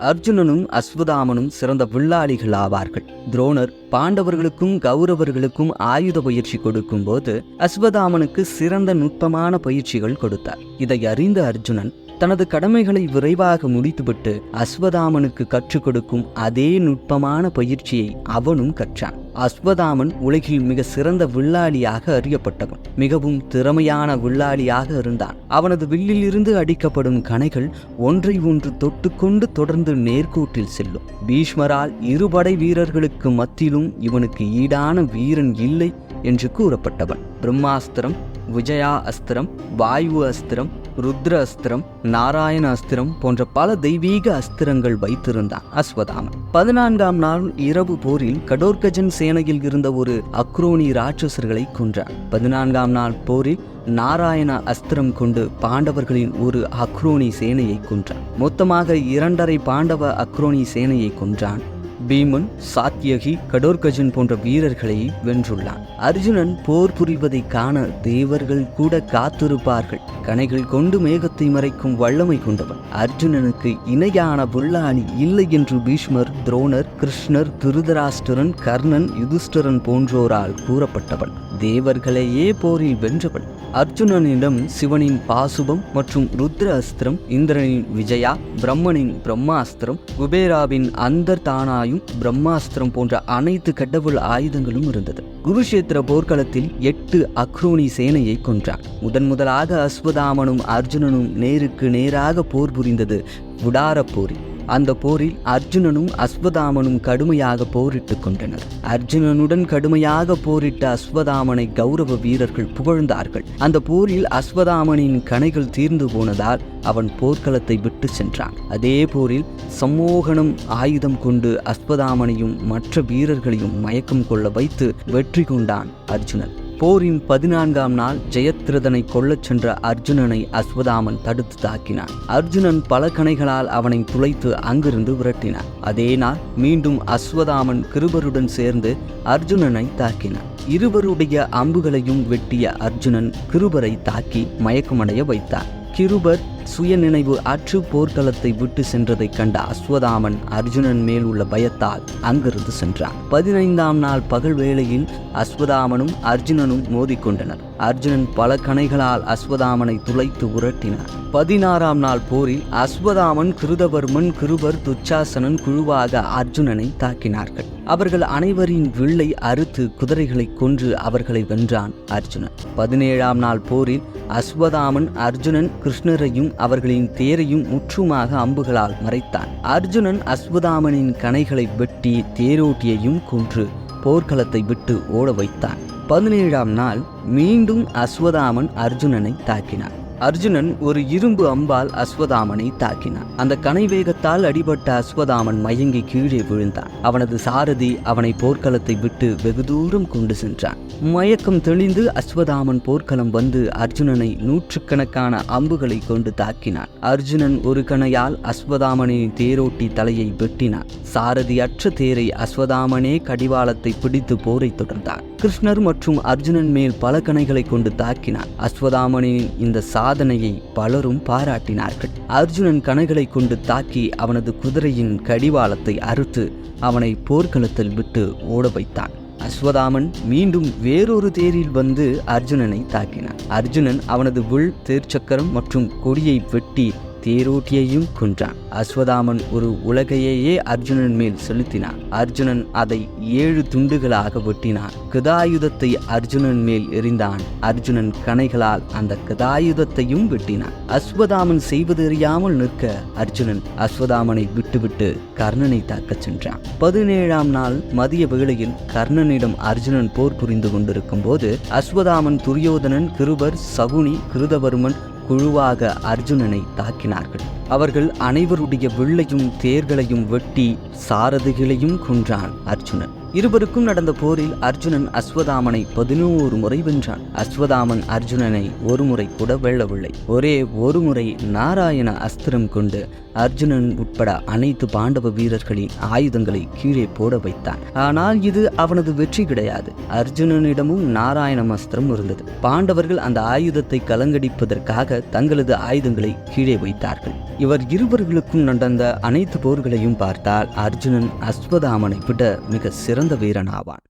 அர்ஜுனனும் அஸ்வதாமனும் சிறந்த வில்லாளிகள் ஆவார்கள் துரோணர் பாண்டவர்களுக்கும் கௌரவர்களுக்கும் ஆயுத பயிற்சி கொடுக்கும் போது அஸ்வதாமனுக்கு சிறந்த நுட்பமான பயிற்சிகள் கொடுத்தார். இதை அறிந்த அர்ஜுனன் தனது கடமைகளை விரைவாக முடித்துவிட்டு அஸ்வதாமனுக்கு கற்றுக் கொடுக்கும் அதே நுட்பமான பயிற்சியை அவனும் கற்றான். அஸ்வதாமன் உலகில் மிக சிறந்த வில்லாளியாக அறியப்பட்டவன். மிகவும் திறமையான வில்லாளியாக இருந்தான். அவனது வில்லிலிருந்து அடிக்கப்படும் கணைகள் ஒன்றை ஒன்று தொட்டுக்கொண்டு தொடர்ந்து நேர்கோட்டில் செல்லும். பீஷ்மரால் இருபடை வீரர்களுக்கு மத்தியிலும் இவனுக்கு ஈடான வீரன் இல்லை என்று கூறப்பட்டவன். பிரம்மாஸ்திரம் விஜயா அஸ்திரம் வாயு அஸ்திரம் ருத்ர அஸ்திரம் நாராயண அஸ்திரம் போன்ற பல தெய்வீக அஸ்திரங்கள் வைத்திருந்தான் அஸ்வதாமன். பதினான்காம் நாள் இரவு போரில் கடோர்கஜன் சேனையில் இருந்த ஒரு அக்ரோனி ராட்சசர்களை கொன்றான். பதினான்காம் நாள் போரில் நாராயண அஸ்திரம் கொண்டு பாண்டவர்களின் ஒரு அக்ரோனி சேனையை கொன்றான். மொத்தமாக இரண்டரை பாண்டவ அக்ரோனி சேனையை கொன்றான். பீமன் சாத்யகி கடோர்கஜன் போன்ற வீரர்களை வென்றுள்ளான். அர்ஜுனன் போர் புரிவதை காண தேவர்கள் கூட காத்திருப்பார்கள். கணைகள் கொண்டு மேகத்தை மறைக்கும் வல்லமை கொண்டவன். அர்ஜுனனுக்கு இணையான வில்லாளி இல்லை என்று பீஷ்மர் துரோணர் கிருஷ்ணர் திருதராஷ்டிரன் கர்ணன் யுதிஷ்டரன் போன்றோரால் கூறப்பட்டவன். தேவர்களையே போரில் வென்றவன் அர்ஜுனனிடம் சிவனின் பாசுபம் மற்றும் ருத்ர அஸ்திரம் இந்திரனின் விஜயா பிரம்மனின் பிரம்மாஸ்திரம் குபேராவின் அந்தர் தானாயும் பிரம்மாஸ்திரம் போன்ற அனைத்து கடவுள் ஆயுதங்களும் இருந்தது. குருஷேத்திர போர்க்களத்தில் எட்டு அக்ரோனி சேனையை கொன்றான். முதன் முதலாக அஸ்வதாமனும் அர்ஜுனனும் நேருக்கு நேராக போர் புரிந்தது. குடாரப் போரில். அந்த போரில் அர்ஜுனனும் அஸ்வதாமனும் கடுமையாக போரிட்டுக் கொண்டனர். அர்ஜுனனுடன் கடுமையாக போரிட்ட அஸ்வதாமனை கௌரவ வீரர்கள் புகழ்ந்தார்கள். அந்த போரில் அஸ்வதாமனின் கணைகள் தீர்ந்து போனதால் அவன் போர்க்களத்தை விட்டு சென்றான். அதே போரில் சம்மோகனம் ஆயுதம் கொண்டு அஸ்வதாமனையும் மற்ற வீரர்களையும் மயக்கம் கொள்ள வைத்து வெற்றி கொண்டான் அர்ஜுனன். போரின் பதினான்காம் நாள் ஜெயத்ரதனை கொல்லச் சென்ற அர்ஜுனனை அஸ்வதாமன் தடுத்து தாக்கினான். அர்ஜுனன் பல கணைகளால் அவனை துளைத்து அங்கிருந்து விரட்டினான். அதே நாள் மீண்டும் அஸ்வதாமன் கிருபருடன் சேர்ந்து அர்ஜுனனை தாக்கினான். இருவருடைய அம்புகளையும் வெட்டிய அர்ஜுனன் கிருபரை தாக்கி மயக்கமடைய வைத்தார் கிருபர் சுயநினைவு அற்று போர்க்களத்தை விட்டு சென்றதைக் கண்ட அஸ்வதாமன் அர்ஜுனன் மேல் உள்ள பயத்தால் அங்கிருந்து சென்றான். பதினைந்தாம் நாள் பகல் வேளையில் அஸ்வதாமனும் அர்ஜுனனும் மோதிக்கொண்டனர். அர்ஜுனன் பல கணைகளால் அஸ்வதாமனை துளைத்து உரட்டினார் பதினாறாம் நாள் போரில் அஸ்வதாமன் கிருதவர்மன் கிருபர் துச்சாசனன் குழுவாக அர்ஜுனனை தாக்கினார்கள். அவர்கள் அனைவரின் வில்லை அறுத்து குதிரைகளை கொன்று அவர்களை வென்றான் அர்ஜுனன். பதினேழாம் நாள் போரில் அஸ்வதாமன் அர்ஜுனன் கிருஷ்ணரையும் அவர்களின் தேரையும் முற்றுமாக அம்புகளால் மறைத்தான். அர்ஜுனன் அஸ்வதாமனின் கணைகளை வெட்டி தேரோட்டியையும் கொன்று போர்க்களத்தை விட்டு ஓட வைத்தான். பதினேழாம் நாள் மீண்டும் அஸ்வதாமன் அர்ஜுனனை தாக்கினான். அர்ஜுனன் ஒரு இரும்பு அம்பால் அஸ்வதாமனை தாக்கினான். அந்த கனை வேகத்தால் அடிபட்ட அஸ்வதாமன் மயங்கி கீழே விழுந்தான். அவனது சாரதி அவனை போர்க்களத்தை விட்டு வெகு தூரம் கொண்டு சென்றான். மயக்கம் தெளிந்து அஸ்வதாமன் போர்க்களம் வந்து அர்ஜுனனை நூற்றுக்கணக்கான அம்புகளை கொண்டு தாக்கினான். அர்ஜுனன் ஒரு கணையால் அஸ்வதாமனின் தேரோட்டி தலையை வெட்டினான். சாரதியற்ற தேரை அஸ்வதாமனே கடிவாளத்தை பிடித்து போரை தொடர்ந்தார். கிருஷ்ணர் மற்றும் அர்ஜுனன் மேல் பல கணைகளை கொண்டு தாக்கினான் அஸ்வதாமனின் இந்த சாதனையை பலரும் பாராட்டினார்கள். அர்ஜுனன் கணைகளை கொண்டு தாக்கி அவனது குதிரையின் கடிவாளத்தை அறுத்து அவனை போர்க்களத்தில் விட்டு ஓட வைத்தான். அஸ்வதாமன் மீண்டும் வேறொரு தேரில் வந்து அர்ஜுனனை தாக்கினான். அர்ஜுனன் அவனது வில் தேர்ச்சக்கரம் மற்றும் கொடியை வெட்டி தேரோட்டியையும் கொன்றான். அஸ்வதாமன் ஒரு உலகையே அர்ஜுனன் மேல் செலுத்தினான். அர்ஜுனன் அதை ஏழு துண்டுகளாக வெட்டினான். கதாயுதத்தை அர்ஜுனன் மேல் எறிந்தான். அர்ஜுனன் கணைகளால் அந்த கதாயுதத்தையும் வெட்டினான். அஸ்வதாமன் செய்வதறியாமல் நிற்க அர்ஜுனன் அஸ்வதாமனை விட்டுவிட்டு கர்ணனை தாக்கச் சென்றான். பதினேழாம் நாள் மதிய வேளையில் கர்ணனிடம் அர்ஜுனன் போர் புரிந்து கொண்டிருக்கும் போது அஸ்வதாமன் துரியோதனன் கிருபர் சகுனி கிருதவர்மன் குழுவாக அர்ஜுனனை தாக்கினார்கள். அவர்கள் அனைவருடைய வில்லையும் தேர்களையும் வெட்டி சாரதிகளையும் கொன்றான் அர்ஜுனன். இருவருக்கும் நடந்த போரில் அர்ஜுனன் அஸ்வதாமனை பதினோரு முறை வென்றான். அஸ்வதாமன் அர்ஜுனனை ஒரு முறை கூட வெல்லவில்லை. ஒரே ஒரு முறை நாராயண அஸ்திரம் கொண்டு அர்ஜுனன் உட்பட அனைத்து பாண்டவ வீரர்களின் ஆயுதங்களை கீழே போட வைத்தான். ஆனால் இது அவனது வெற்றி கிடையாது. அர்ஜுனனிடமும் நாராயண அஸ்திரம் இருந்தது. பாண்டவர்கள் அந்த ஆயுதத்தை கலங்கடிப்பதற்காக தங்களது ஆயுதங்களை கீழே வைத்தார்கள். இவர் இருவர்களுக்கும் நடந்த அனைத்து போர்களையும் பார்த்தால் அர்ஜுனன் அஸ்வதாமனை விட மிக சிறந்த வீரனாவான்.